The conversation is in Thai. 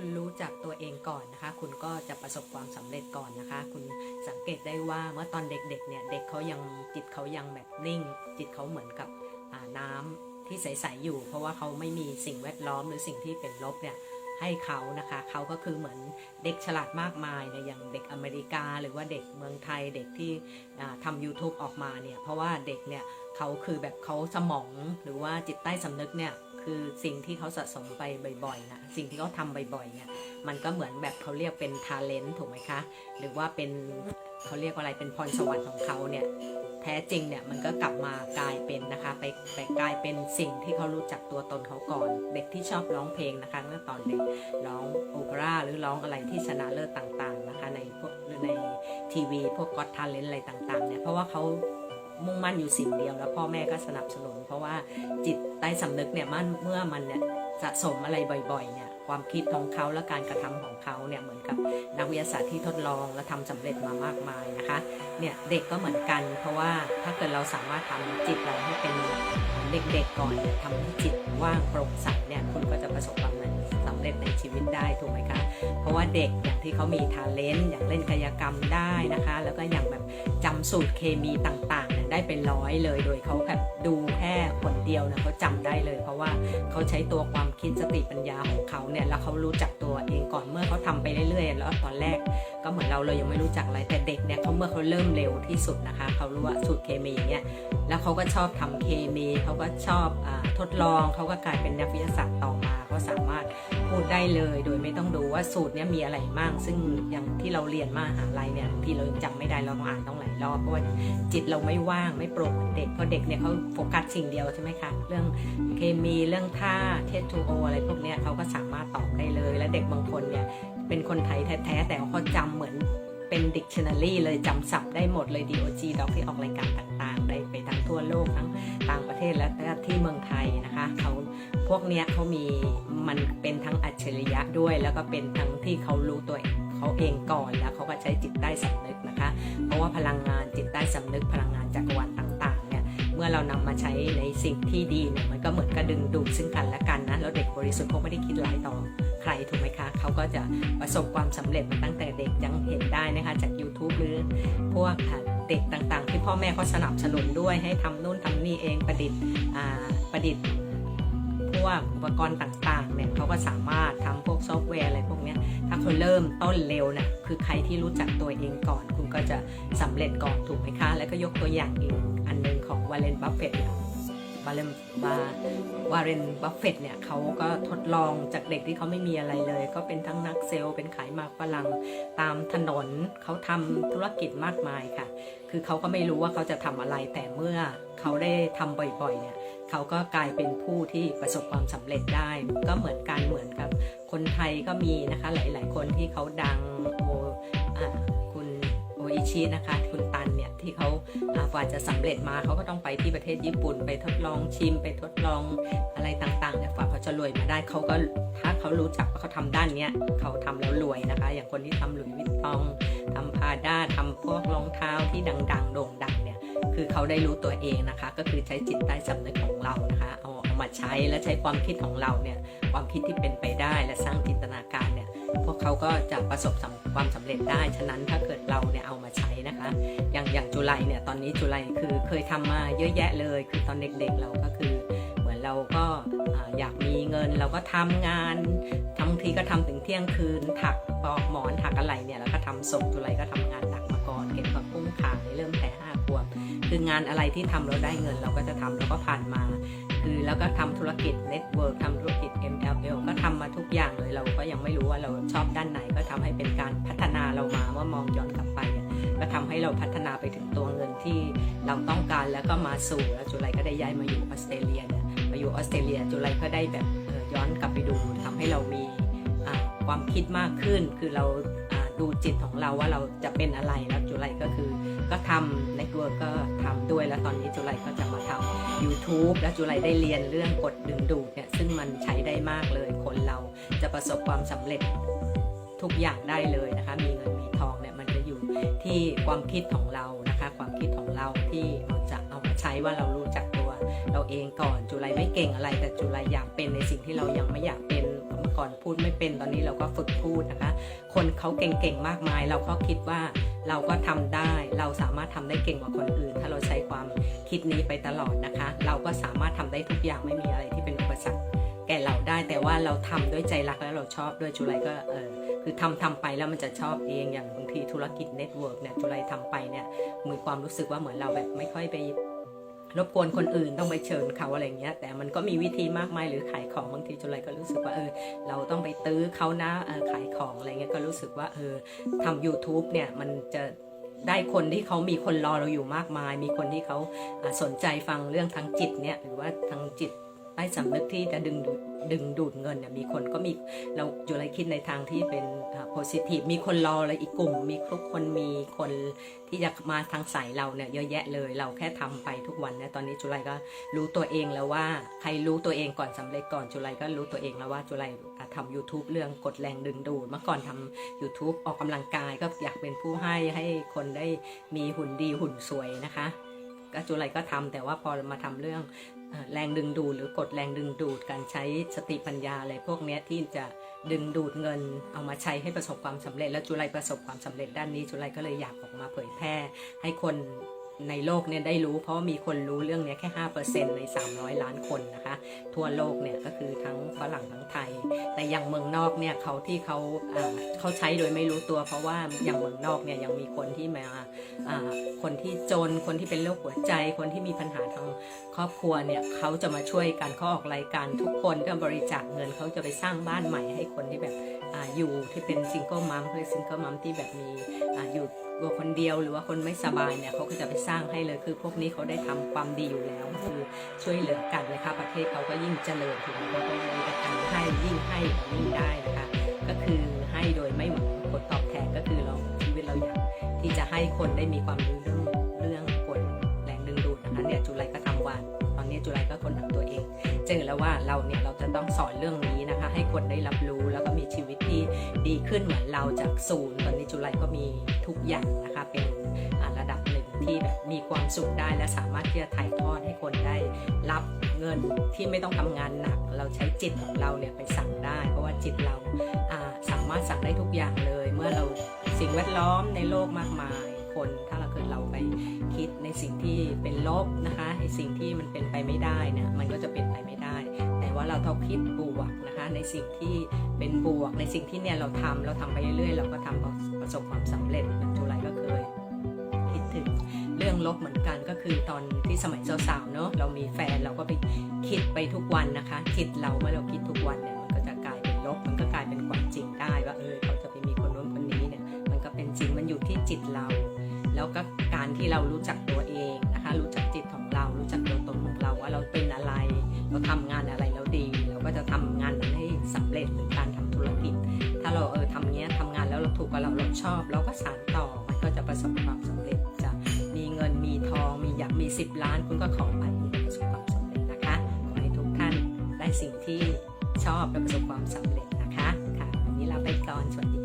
คุณรู้จักตัวเองก่อนนะคะ คุณก็จะประสบความสำเร็จก่อนนะคะ คุณสังเกตได้ว่าเมื่อตอนเด็กๆเนี่ยเด็กเขายังจิตเขายังแบบนิ่ง จิตเขาเหมือนกับน้ำที่ใสๆอยู่ เพราะว่าเขาไม่มีสิ่งแวดล้อมหรือสิ่งที่เป็นลบเนี่ยให้เขานะคะเขาก็คือเหมือนเด็กฉลาดมากมายนะอย่างเด็กอเมริกา หรือว่าเด็กเมืองไทยเด็กที่ทำ YouTube ออกมาเนี่ยเพราะว่าเด็กเนี่ยเขาคือแบบเขาสมองหรือว่าจิตใต้สำนึกเนี่ย คือสิ่งที่เขาสะสมไปบ่อยๆนะสิ่งที่เขาทำบ่อยๆเนี่ยมันก็เหมือนแบบเขาเรียกเป็นทาเลนต์ถูกไหมคะ หรือว่าเป็นเขาเรียกว่าอะไรเป็นพรสวรรค์ของเขาเนี่ยแท้จริงเนี่ยมันก็กลับมากลายเป็นนะคะไปไปกลายเป็นสิ่งที่เขารู้จักตัวตนเขาก่อน เด็กที่ชอบร้องเพลงนะคะเมื่อตอนเด็กร้องโอเปร่าหรือร้องอะไรที่ชนะเลิศต่างๆนะคะในพวกหรือในทีวี พวกก็อตทาเลนต์อะไรต่างๆเนี่ยเพราะว่าเขามุ่งมั่นอยู่สิ่งเดียวแล้วพ่อแม่ก็สนับสนุน เพราะว่าจิต ใต้สำนึกเนี่ยมันเมื่อมันเนี่ยสะสมอะไรบ่อยๆเนี่ยความคิดของเขาและการกระทำของเขาเนี่ยเหมือนกับนักวิทยาศาสตร์ที่ทดลองและทำสำเร็จมามากมายนะคะเนี่ยเด็กก็เหมือนกัน เพราะว่าถ้าเกิดเราสามารถทำจิตเราให้เป็นเด็กๆก่อนทำให้จิตว่างโปร่งใสเนี่ยคุณก็จะประสบความสำเร็จในชีวิตได้ถูกไหมคะเพราะว่าเด็กอย่างที่เขามีทาเลนต์อย่างเล่นกายกรรมได้นะคะ แล้วก็อย่างแบบจำสูตรเคมีต่างๆเนี่ยได้เป็นร้อยเลยโดยเขาแบบ ดูแค่คนเดียวเนี่ยเขาจำได้เลย เพราะว่าเขาใช้ตัวความคิดสติปัญญาของเขาเนี่ยแล้วเขารู้จักตัวเองก่อนเมื่อเขาทำไปเรื่อยๆ แล้วตอนแรกก็เหมือนเราเลยยังไม่รู้จักอะไรแต่เด็กเนี่ยเขาเมื่อเขาเริ่มเร็วที่สุดนะคะเขารู้ว่าสูตรเคมีอย่างเงี้ยแล้วเขาก็ชอบทำเคมีเขาก็ชอบอทดลองเขาก็กลายเป็นนักวิทยาศาสตร์ต่อมา ดได้เลยโดยไม่ต้องดูว่าสูตรเนี้ยมีอะไรบ้างซึ่งอย่างที่เราเรียนมาหาลัยเนี่ยที่เรายังจำไม่ได้เราต้องอ่านต้องหลายรอบเพราะว่าจิตเราไม่ว่างไม่โปร่งเด็กเพราะเด็กเนี่ยเขาโฟกัสสิ่งเดียวใช่ไหมคะเรื่องเคมีเรื่องท่าเทสทูโออะไรพวกเนี้ยเขาก็สามารถตอบได้เลย และเด็กบางคนเนี่ยเป็นคนไทยแท้ๆแต่เขาจำเหมือนเป็น dictionary เลยจำศัพท์ได้หมดเลย DOG ด็อกที่ออกรายการต่างๆ ได้ไปทั้งทั่วโลกทั้งต่างประเทศและที่เมืองไทยนะคะเขา พวกเนี้ยเขามีมันเป็นทั้งอัจฉริยะด้วย แล้วก็เป็นทั้งที่เขารู้ตัวเขาเองก่อนแล้วเขาก็ใช้จิตใต้สำนึกนะคะ เพราะว่าพลังงานจิตใต้สำนึกพลังงานจักรวาลต่างๆเนี่ยเมื่อเรานำมาใช้ในสิ่งที่ดีเนี่ยมันก็เหมือนกระดึงดูดซึ่งกันและกันนะแล้วเด็กบริสุทธิ์เขาไม่ได้คิดร้ายต่อใครถูกไหมคะเขาก็จะประสบความสำเร็จมาตั้งแต่เด็กยังเห็นได้นะคะจาก YouTube หรือพวกเด็กต่างๆ ที่พ่อแม่เขาสนับสนุนด้วยให้ทำนู่นทำนี่เองประดิษฐ์ประดิษฐ์ วกอุปกรณ์ต่างๆเนี่ยเขาก็สามารถทำพวกซอฟต์แวร์อะไรพวกนี้ถ้าเขาเริ่มต้นเร็วนะคือใครที่รู้จักตัวเองก่อน คุณก็จะสำเร็จก่อนถูกไหมคะ แล้วก็ยกตัวอย่างอีกอันหนึ่งของวาเลนบัฟเฟตต์วาเลนบาวาเรนบัฟเฟตเนี่ยเขาก็ทดลองจากเด็กที่เขาไม่มีอะไรเลย ก็เป็นทั้งนักเซลล์เป็นขายหมากฝรั่งตามถนนเขาทำธุรกิจมากมายค่ะ คือเขาก็ไม่รู้ว่าเขาจะทำอะไรแต่เมื่อเขาได้ทำบ่อยๆเนี่ย เขาก็กลายเป็นผู้ที่ประสบความสำเร็จได้ ก็เหมือนกันเหมือนกับคนไทยก็มีนะคะหลาย ๆ คนที่เขาดังโออะคุณโออิชินะคะคุณตันเนี่ยที่เขาากว่าจะสำเร็จมาเขาก็ต้องไปที่ประเทศญี่ปุ่น ไปทดลองชิม ไปทดลองอะไรต่างๆเนี่ยกว่าเขาจะรวยมาได้เขาก็ถ้าเขารู้จักว่าเขาทำด้านเนี้ยเขาทำแล้วรวยนะคะ อย่างคนที่ทำหลุยวิตตองทำพาด้าทำพวกรองเท้าที่ดัง ๆ โด่งดังเนี่ย คือเขาได้รู้ตัวเองนะคะ ก็คือใช้จิตใต้สำนึกของเรานะคะเอาเอามาใช้และใช้ความคิดของเราเนี่ยความคิดที่เป็นไปได้และสร้างจินตนาการเนี่ยพวกเขาก็จะประสบความสำเร็จได้ ฉะนั้นถ้าเกิดเราเนี่ยเอามาใช้นะคะ อย่างอย่างจุไลเนี่ยตอนนี้จุไลคือเคยทำมาเยอะแยะเลย คือตอนเด็กๆเราก็คือเหมือนเราก็อยากมีเงินเราก็ทำงานทำทีก็ทำถึงเที่ยงคืนถักปอกหมอนถักอะไรเนี่ยแล้วก็ทำส่งจุไลก็ทำงานหนักมาก่อนเก็บผักปุ้งขายเริ่มแต่ห้า คืองานอะไรที่ทำเราได้เงินเราก็จะทำแล้วก็ผ่านมา คือแล้วก็ทำธุรกิจเน็ตเวิร์กทำธุรกิจ MLL ก็ทำมาทุกอย่างเลยเราก็ยังไม่รู้ว่าเราชอบด้านไหนก็ทำให้เป็นการพัฒนาเรามาเมื่อมองย้อนกลับไปอะก็ทำให้เราพัฒนาไปถึงตัวเงินที่เราต้องการแล้วก็มาสู่แล้วจุไลก็ได้ย้ายมาอยู่ออสเตรเลียเนี่ยมาอยู่ออสเตรเลียจุไลก็ได้แบบเอ่อย้อนกลับไปดูทำให้เรามีความคิดมากขึ้นคือเรา ดูจิตของเราว่าเราจะเป็นอะไรแล้วจุไลก็คือก็ทำเน็ตเวิร์กก็ทำด้วยแล้วตอนนี้จุไลก็จะมาทำ YouTube และจุไลได้เรียนเรื่องกดดึงดูดเนี่ยซึ่งมันใช้ได้มากเลย คนเราจะประสบความสำเร็จทุกอย่างได้เลยนะคะ มีเงินมีทองเนี่ยมันจะอยู่ที่ความคิดของเรานะคะ ความคิดของเราที่เราจะเอามาใช้ว่าเรารู้จักตัว เราเองก่อนจุไลไม่เก่งอะไร แต่จุไลอยากเป็นในสิ่งที่เรายังไม่อยากเป็น ก่อนพูดไม่เป็นตอนนี้เราก็ฝึกพูดนะคะ คนเขาเก่งๆมากมาย เราก็คิดว่าเราก็ทำได้ เราสามารถทำได้เก่งกว่าคนอื่น ถ้าเราใช้ความคิดนี้ไปตลอดนะคะ เราก็สามารถทำได้ทุกอย่างไม่มีอะไรที่เป็นอุปสรรคแก่เราได้แต่ว่าเราทำด้วยใจรักแล้วเราชอบด้วยจุไรก็เออคือทำทำไปแล้วมันจะชอบเองอย่างบางทีธุรกิจเน็ตเวิร์กเนี่ยจุไรทำไปเนี่ยมีความรู้สึกว่าเหมือนเราแบบไม่ค่อยไป รบกวนคนอื่นต้องไปเชิญเขาอะไรเงี้ย แต่มันก็มีวิธีมากมายหรือขายของบางทีจุไรก็รู้สึกว่าเออเราต้องไปตื้อเขานะออขายของอะไรเงี้ยก็รู้สึกว่าเออทำ YouTube เนี่ยมันจะได้คนที่เขามีคนรอเราอยู่มากมาย มีคนที่เขาอ่าสนใจฟังเรื่องทางจิตเนี่ยหรือว่าทางจิต ใต้สำนึกที่จะดึงดึงดูดเงินเนี่ยมีคนก็มีเราจุไรคิดในทางที่เป็นอ่า positive มีคนรอเลยอีกกลุ่ม มีทุกคนมีคนที่จะมาทางสายเราเนี่ยเยอะแยะเลย เราแค่ทำไปทุกวันเนี่ยตอนนี้จุไรก็รู้ตัวเองแล้วว่าใครรู้ตัวเองก่อนสำเร็จก่อนจุไรก็รู้ตัวเองแล้วว่าจุไรอะทำ YouTube เรื่องกดแรงดึงดูดเมื่อก่อนทำ YouTube ออกกำลังกายก็อยากเป็นผู้ให้ให้คนได้มีหุ่นดีหุ่นสวยนะคะก็จุไรก็ทำแต่ว่าพอมาทำเรื่อง แรงดึงดูดหรือกดแรงดึงดูดการใช้สติปัญญาอะไรพวกนี้ที่จะดึงดูดเงินเอามาใช้ให้ประสบความสำเร็จ แล้วจุไรประสบความสำเร็จด้านนี้จุไรก็เลยอยากออกมาเผยแพร่ให้คน ในโลกเนี่ยได้รู้ เพราะมีคนรู้เรื่องนี้แค่ 5%ใน 300 ล้านคนนะคะ ทั่วโลกเนี่ยก็คือทั้งฝรั่งทั้งไทย แต่อย่างเมืองนอกเนี่ยเขาที่เขาเขาใช้โดยไม่รู้ตัว เพราะว่าอย่างเมืองนอกเนี่ยยังมีคนที่มาคนที่จนคนที่เป็นโรคหัวใจ คนที่มีปัญหาทางครอบครัวเนี่ยเขาจะมาช่วยกันเขาออกรายการทุกคนก็บริจาคเงินเขาจะไปสร้างบ้านใหม่ให้คนที่แบบออยู่ที่เป็นซิงเกิลมัมคือซิงเกิลมัมที่แบบมีออยู่ ตัวคนเดียวหรือว่าคนไม่สบายเนี่ยเขาก็จะไปสร้างให้เลยคือ พวกนี้เขาได้ทำความดีอยู่แล้วคือช่วยเหลือกันนะคะประเทศเขาก็ยิ่งเจริญถึงเขาก็มีแต่การให้ยิ่งให้ยิ่งได้นะคะ ก็คือให้โดยไม่หวังผลตอบแทนก็คือเราชีวิตเราอยากที่จะให้คนได้มีความรู้เรื่องเรื่องกฎแรงดึงดูดนะคะเนี่ยจุไรก็ทำวันตอนนี้จุไรก็คนนำตัวเอง แล้วว่าเราเนี่ยเราจะต้องสอนเรื่องนี้นะคะ ให้คนได้รับรู้แล้วก็มีชีวิตที่ดีขึ้นเหมือนเราจากศูนย์ตอนนี้จุไรก็มีทุกอย่างนะคะเป็นระดับหนึ่งที่แบบมีความสุขได้และสามารถที่จะถ่ายทอดให้คนได้รับเงินที่ไม่ต้องทำงานหนัก เราใช้จิตของเราเนี่ยไปสั่งได้ เพราะว่าจิตเราสามารถสั่งได้ทุกอย่างเลย เมื่อเราสิ่งแวดล้อมในโลกมากมาย คนถ้าเราเกิดเราไปคิดในสิ่งที่เป็นลบนะคะไอ้สิ่งที่มันเป็นไปไม่ได้เนี่ยมันก็จะเป็นไปไม่ได้ แต่ว่าเราต้องคิดบวกนะคะในสิ่งที่เป็นบวก ในสิ่งที่เนี่ยเราทำเราทำไปเรื่อยๆ เราก็ทำประสบความสำเร็จจุไรก็เคยคิดถึงเรื่องลบเหมือนกันก็คือตอนที่สมัยสาวๆเนอะเรามีแฟนเราก็ไปคิดไปทุกวันนะคะจิตเราเมื่อเราคิดทุกวันเนี่ยมันก็จะกลายเป็นลบมันก็กลายเป็นความจริงได้ว่าเออเขาจะไปมีคนนู้นคนนี้เนี่ยมันก็เป็นจริงมันอยู่ที่จิตเรา แล้วก็การที่เรารู้จักตัวเองนะคะ รู้จักจิตของเรา รู้จักตัวตนของเราว่าเราเป็นอะไร เราทำงานอะไรแล้วดี เราก็จะทำงานนั้นให้สำเร็จหรือการทำธุรกิจ ถ้าเราเออทำเงี้ยทำงานแล้วเราถูกกับเราเราชอบ เราก็สานต่อมันก็จะประสบความสำเร็จจะมีเงินมีทองมีอยากมี 10 ล้านคุณก็ขอไปคุณประสบความสำเร็จนะคะขอให้ทุกท่านได้สิ่งที่ชอบและประสบความสำเร็จนะคะค่ะวันนี้ลาไปก่อนสวัสดี